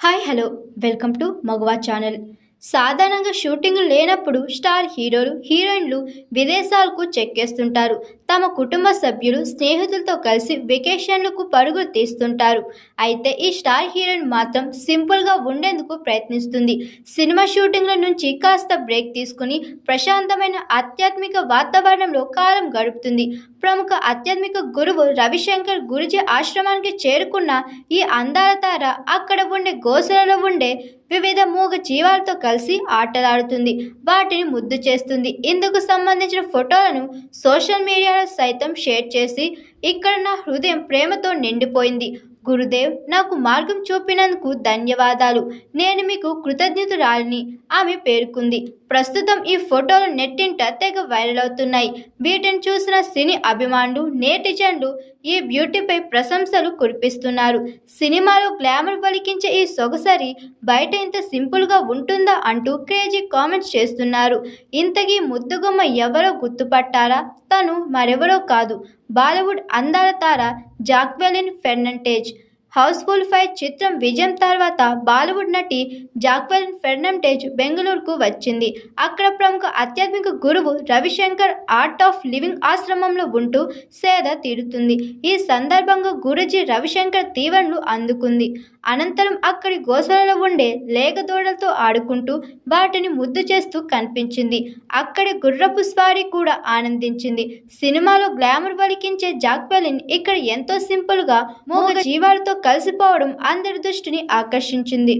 Hi hello welcome to Magava channel సాధారణంగా shooting లేనప్పుడు star హీరోలు హీరోయిన్లు విదేశాలకు చెక్కేస్తుంటారు. తమ కుటుంబ సభ్యులు స్నేహితులతో కలిసి వెకేషన్లకు పరుగులు తీస్తుంటారు. అయితే ఈ స్టార్ హీరోయిన్ మాత్రం సింపుల్గా ఉండేందుకు ప్రయత్నిస్తుంది. సినిమా షూటింగ్ల నుంచి కాస్త బ్రేక్ తీసుకుని ప్రశాంతమైన ఆధ్యాత్మిక వాతావరణంలో కాలం గడుపుతుంది. ప్రముఖ ఆధ్యాత్మిక గురువు రవిశంకర్ గురుజీ ఆశ్రమానికి చేరుకున్న ఈ అందాల తార అక్కడ ఉండే గోసలలో ఉండే వివిధ మూగ జీవాలతో కలిసి ఆటలాడుతుంది. వాటిని ముద్దు చేస్తుంది. ఇందుకు సంబంధించిన ఫోటోలను సోషల్ మీడియాలో సైతం షేర్ చేసి ఇక్కడ నా హృదయం ప్రేమతో నిండిపోయింది. గురుదేవ్ నాకు మార్గం చూపినందుకు ధన్యవాదాలు. నేను మీకు కృతజ్ఞతురాలిని ఆమె పేర్కొంది. ప్రస్తుతం ఈ ఫోటోలు నెట్టింట తెగ వైరల్ అవుతున్నాయి. వీటిని చూసిన సినీ అభిమానులు నేటిజన్లు ఈ బ్యూటీపై ప్రశంసలు కురిపిస్తున్నారు. సినిమాలో గ్లామర్ పలికించే ఈ సొగసరి బయట ఇంత సింపుల్గా ఉంటుందా అంటూ క్రేజీ కామెంట్స్ చేస్తున్నారు. ఇంతకీ ముద్దుగుమ్మ ఎవరో గుర్తుపట్టారా? తను మరెవరో కాదు. బాలీవుడ్ అందాల తార జాక్వెలిన్ ఫెర్నంటేజ్ హౌస్ఫుల్ ఫైవ్ చిత్రం విజయం తర్వాత బాలీవుడ్ నటి జాక్వెలిన్ ఫెర్నంటేజ్ బెంగళూరుకు వచ్చింది. అక్కడ ప్రముఖ ఆధ్యాత్మిక గురువు రవిశంకర్ ఆర్ట్ ఆఫ్ లివింగ్ ఆశ్రమంలో ఉంటూ సేద తీరుతుంది. ఈ సందర్భంగా గురుజీ రవిశంకర్ తీవ్రను అందుకుంది. అనంతరం అక్కడి గోసలలో ఉండే లేగదోడలతో ఆడుకుంటూ వాటిని ముద్దు చేస్తూ కనిపించింది. అక్కడి గుర్రపు స్వారీ కూడా ఆనందించింది. సినిమాలో గ్లామర్ వలికించే జాక్వెలిన్ ఇక్కడ ఎంతో సింపుల్గా మూగ జీవాలతో కలిసిపోవడం అందరి దృష్టిని ఆకర్షించింది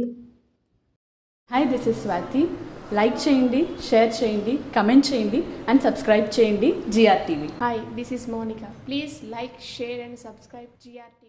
hi this is Swathi like చేయండి షేర్ చేయండి కమెంట్ చేయండి అండ్ సబ్స్క్రైబ్ చేయండి G R TV Hi, this is Monica. Please like, share, and subscribe GRT.